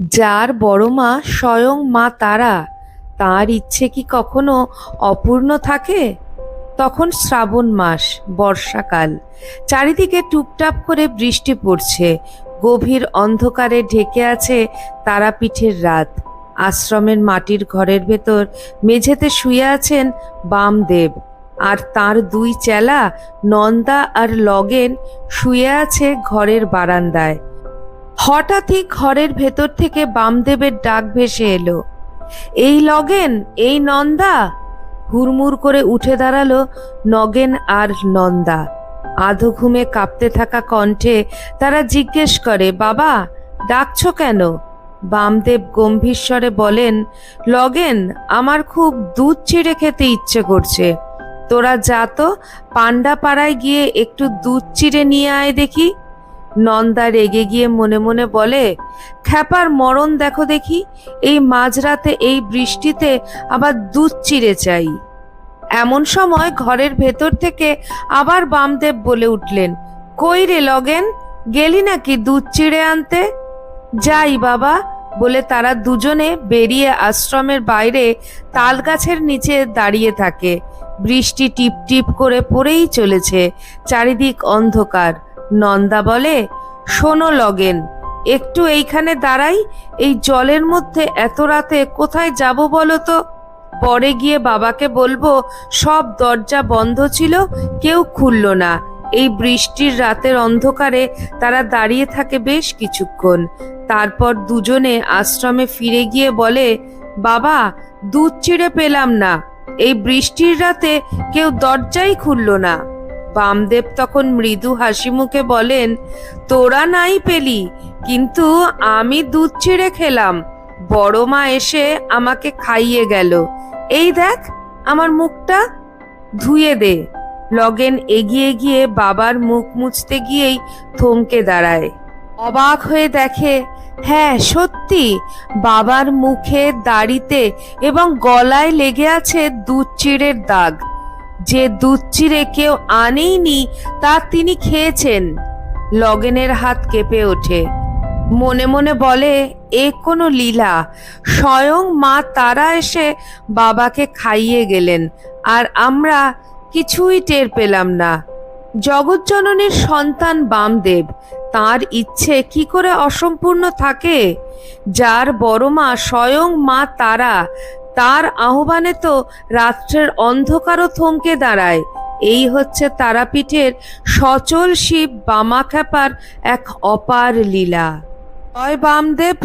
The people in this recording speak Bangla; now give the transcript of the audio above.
যার বড় মা স্বয়ং মা তারা, তার ইচ্ছে কি কখনো অপূর্ণ থাকে? তখন শ্রাবণ মাস, বর্ষাকাল, চারিদিকে টুপটাপ করে বৃষ্টি পড়ছে, গভীর অন্ধকারে ঢেকে আছে তারাপীঠের রাত, আশ্রমের মাটির ঘরের ভেতর মেঝেতে শুয়ে আছেন বামদেব, আর তার দুই চেলা নন্দা আর লগেন শুয়ে আছে ঘরের বারান্দায়। হঠাৎই ঘরের ভেতর থেকে বামদেবের ডাক ভেসে এলো। এই লগেন এই নন্দা? হুড়মুড় করে উঠে দাঁড়াল নগেন আর নন্দা। আধো ঘুমে কাঁপতে থাকা কণ্ঠে তারা জিজ্ঞেস করে, বাবা, ডাকছো কেন? বামদেব গম্ভীর স্বরে বলেন লগেন আমার খুব দুধ চিড়ে খেতে ইচ্ছে করছে। তোরা যা তো পান্ডা পাড়ায় গিয়ে একটু দুধ চিড়ে নিয়ে আয় দেখি। নন্দা রেগে গিয়ে মনে মনে বলে, খ্যাপার মরণ দেখো দেখি, এই মাঝরাতে, এই বৃষ্টিতে আবার দুধ চিড়ে চাই। এমন সময় ঘরের ভেতর থেকে আবার বামদেব বলে উঠলেন, কই রে লগেন, গেলি নাকি দুধ চিড়ে আনতে? যাই বাবা, বলে তারা দুজনে বেরিয়ে আশ্রমের বাইরে তাল গাছের নিচে দাঁড়িয়ে থাকে। বৃষ্টি টিপ টিপ করে পড়েই চলেছে, চারিদিক অন্ধকার। নন্দা বলে, শোনো লগেন, একটু এইখানে দাঁড়াই, এই জলের মধ্যে এত রাতে কোথায় যাব বলো তো? পরে গিয়ে বাবাকে বলব, সব দরজা বন্ধ ছিল, কেউ খুলল না। এই বৃষ্টির রাতের অন্ধকারে তারা দাঁড়িয়ে থাকে বেশ কিছুক্ষণ। তারপর দুজনে আশ্রমে ফিরে গিয়ে বলে, বাবা, দুধ চিড়ে পেলাম না। এই বৃষ্টির রাতে কেউ দরজাই খুলল না। বামদেব তখন মৃদু হাসি মুখে বলেন, তোরা নাই পেলি, কিন্তু আমি দুধ চিড়ে খেলাম। বড় মা এসে আমাকে খাইয়ে গেল। এই দেখ, আমার মুখটা ধুয়ে দে। লগেন এগিয়ে গিয়ে বাবার মুখ মুছতে গিয়েই থমকে দাঁড়ায়। অবাক হয়ে দেখে হ্যাঁ সত্যি, বাবার মুখে দাড়িতে এবং গলায় লেগে আছে দুধ চিড়ের দাগ। যে দুধ চিড়ে কেউ আনেইনি, তা তিনি খেয়েছেন। লগেনের হাত কেঁপে ওঠে। মনে মনে বলে, এ কোনো লীলা। স্বয়ং মা তারা এসে বাবাকে খাইয়ে গেলেন, আর আমরা কিছুই টের পেলাম না। জগৎজননীর সন্তান বামদেব, তার ইচ্ছে কি করে অসম্পূর্ণ থাকে? যার বড় মা স্বয়ং মা তারা তার আহ্বানে তো রাত্রের অন্ধকারও থমকে দাঁড়ায়। এই হচ্ছে তারাপীঠের সচল শিব বামাখ্যাপার এক অপার লীলা। হয় বামদেব